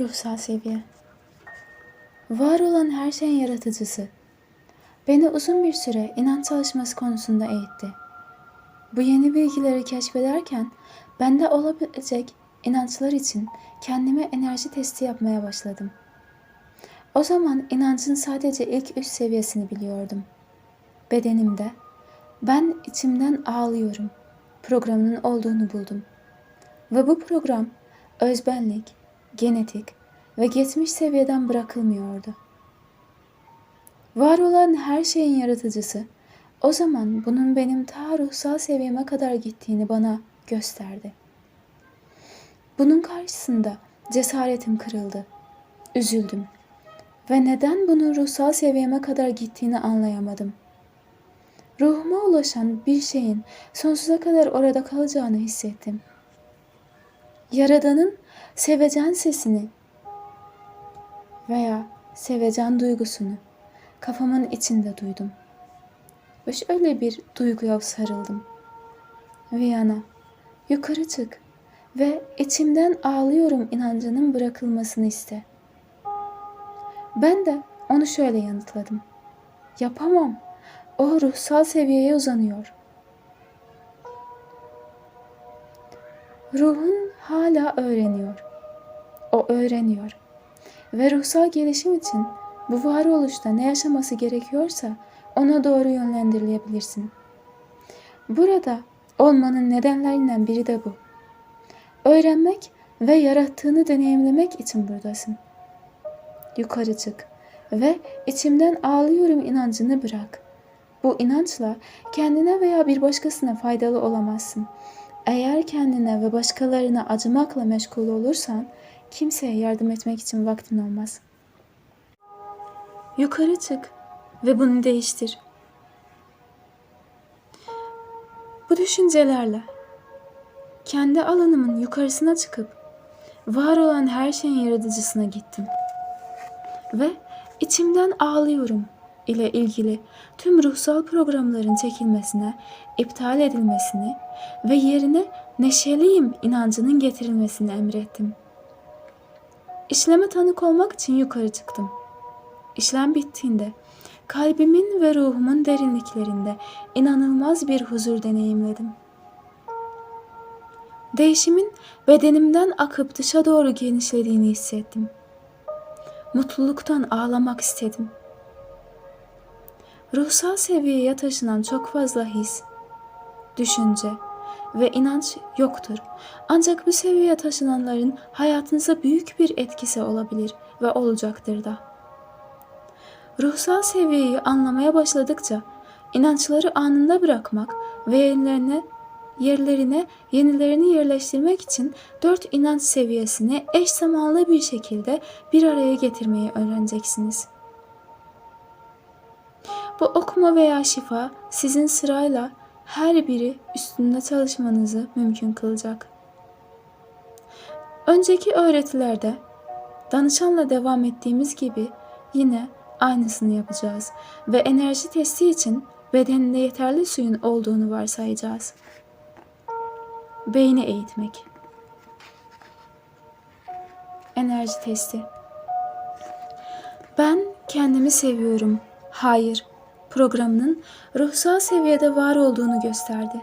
Ruhsal seviye. Var olan her şeyin yaratıcısı. Beni uzun bir süre inanç çalışması konusunda eğitti. Bu yeni bilgileri keşfederken bende olabilecek inançlar için kendime enerji testi yapmaya başladım. O zaman inancın sadece ilk üç seviyesini biliyordum. Bedenimde ben içimden ağlıyorum programının olduğunu buldum. Ve bu program özbenlik, genetik ve geçmiş seviyeden bırakılmıyordu. Var olan her şeyin yaratıcısı o zaman bunun benim ta ruhsal seviyeme kadar gittiğini bana gösterdi. Bunun karşısında cesaretim kırıldı. Üzüldüm. Ve neden bunun ruhsal seviyeme kadar gittiğini anlayamadım. Ruhuma ulaşan bir şeyin sonsuza kadar orada kalacağını hissettim. Yaradan'ın sevecen sesini veya sevecen duygusunu kafamın içinde duydum. Ve şöyle bir duyguya sarıldım. Viyana, yukarı çık ve içimden ağlıyorum inancının bırakılmasını iste. Ben de onu şöyle yanıtladım. Yapamam. O ruhsal seviyeye uzanıyor. Ruhun hala öğreniyor. O öğreniyor. Ve ruhsal gelişim için bu varoluşta ne yaşaması gerekiyorsa ona doğru yönlendirilebilirsin. Burada olmanın nedenlerinden biri de bu. Öğrenmek ve yarattığını deneyimlemek için buradasın. Yukarı çık ve içimden ağlıyorum inancını bırak. Bu inançla kendine veya bir başkasına faydalı olamazsın. Eğer kendine ve başkalarına acımakla meşgul olursan kimseye yardım etmek için vaktin olmaz. Yukarı çık ve bunu değiştir. Bu düşüncelerle kendi alanımın yukarısına çıkıp var olan her şeyin yaratıcısına gittim. Ve içimden ağlıyorum ile ilgili tüm ruhsal programların çekilmesine, iptal edilmesini ve yerine neşeliyim inancının getirilmesini emrettim. İşleme tanık olmak için yukarı çıktım. İşlem bittiğinde kalbimin ve ruhumun derinliklerinde inanılmaz bir huzur deneyimledim. Değişimin bedenimden akıp dışa doğru genişlediğini hissettim. Mutluluktan ağlamak istedim. Ruhsal seviyeye taşınan çok fazla his, düşünce ve inanç yoktur. Ancak bu seviyeye taşınanların hayatınıza büyük bir etkisi olabilir ve olacaktır da. Ruhsal seviyeyi anlamaya başladıkça inançları anında bırakmak ve yerlerine yerlerine yenilerini yerleştirmek için dört inanç seviyesini eş zamanlı bir şekilde bir araya getirmeyi öğreneceksiniz. Bu okuma veya şifa sizin sırayla her biri üstünde çalışmanızı mümkün kılacak. Önceki öğretilerde danışanla devam ettiğimiz gibi yine aynısını yapacağız ve enerji testi için bedeninde yeterli suyun olduğunu varsayacağız. Beyni eğitmek. Enerji testi. Ben kendimi seviyorum. Hayır. Programının ruhsal seviyede var olduğunu gösterdi.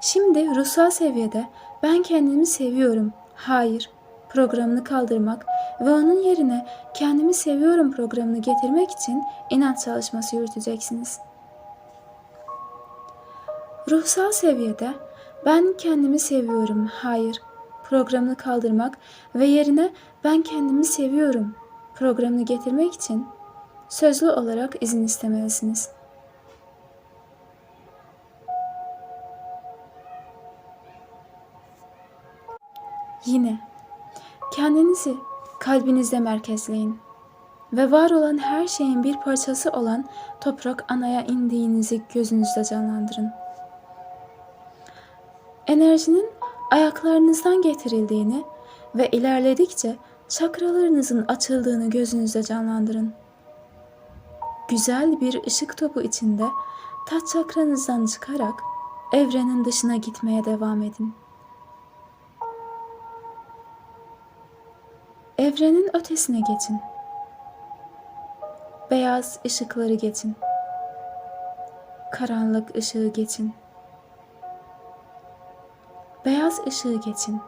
Şimdi ruhsal seviyede ben kendimi seviyorum. Hayır. Programını kaldırmak ve onun yerine kendimi seviyorum programını getirmek için inanç çalışması yürüteceksiniz. Ruhsal seviyede ben kendimi seviyorum, hayır programını kaldırmak ve yerine ben kendimi seviyorum programını getirmek için sözlü olarak izin istemelisiniz. Yine kendinizi kalbinizde merkezleyin ve var olan her şeyin bir parçası olan toprak anaya indiğinizi gözünüzde canlandırın enerjinin ayaklarınızdan getirildiğini ve ilerledikçe çakralarınızın açıldığını gözünüzde canlandırın. Güzel bir ışık topu içinde taç çakranızdan çıkarak evrenin dışına gitmeye devam edin. Evrenin ötesine geçin. Beyaz ışıkları geçin. Karanlık ışığı geçin. Beyaz ışığı geçin.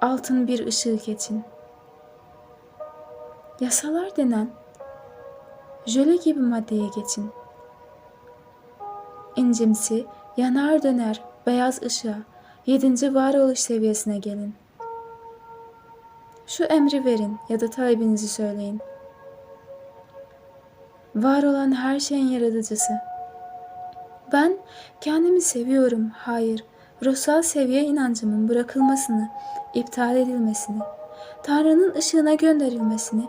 Altın bir ışığı geçin. Yasalar denen jöle gibi maddeye geçin. İncimsi, yanar döner beyaz ışığa, yedinci varoluş seviyesine gelin. Şu emri verin ya da talebinizi söyleyin. Var olan her şeyin yaratıcısı. Ben kendimi seviyorum. Hayır, ruhsal seviye inancımın bırakılmasını, iptal edilmesini, Tanrı'nın ışığına gönderilmesini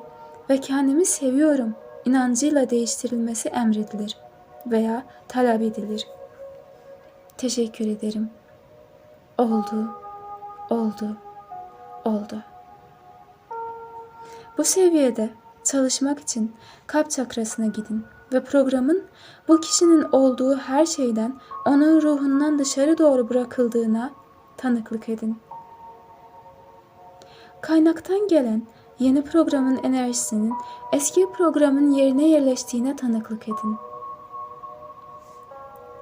ve kendimi seviyorum inancıyla değiştirilmesi emredilir veya talep edilir. Teşekkür ederim. Oldu, oldu, oldu. Bu seviyede çalışmak için kalp çakrasına gidin ve programın bu kişinin olduğu her şeyden onun ruhundan dışarı doğru bırakıldığına tanıklık edin. Kaynaktan gelen yeni programın enerjisinin eski programın yerine yerleştiğine tanıklık edin.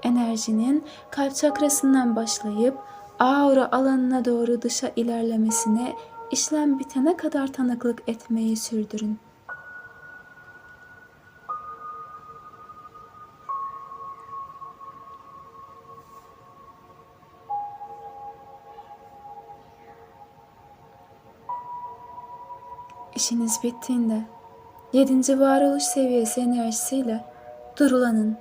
Enerjinin kalp çakrasından başlayıp aura alanına doğru dışa ilerlemesine işlem bitene kadar tanıklık etmeyi sürdürün. İşiniz bittiğinde yedinci varoluş seviyesi enerjisiyle durulanın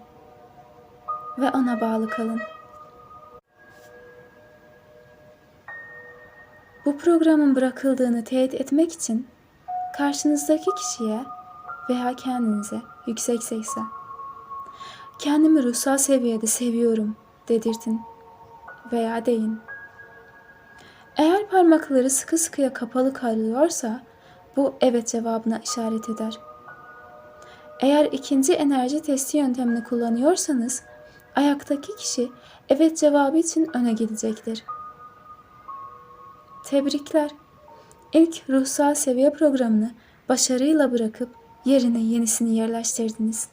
ve ona bağlı kalın. Bu programın bırakıldığını teyit etmek için karşınızdaki kişiye veya kendinize yüksek sesle kendimi ruhsal seviyede seviyorum dedirtin veya deyin. Eğer parmakları sıkı sıkıya kapalı kalıyorsa bu evet cevabına işaret eder. Eğer ikinci enerji testi yöntemini kullanıyorsanız ayaktaki kişi evet cevabı için öne gidecektir. Tebrikler. İlk ruhsal seviye programını başarıyla bırakıp yerine yenisini yerleştirdiniz.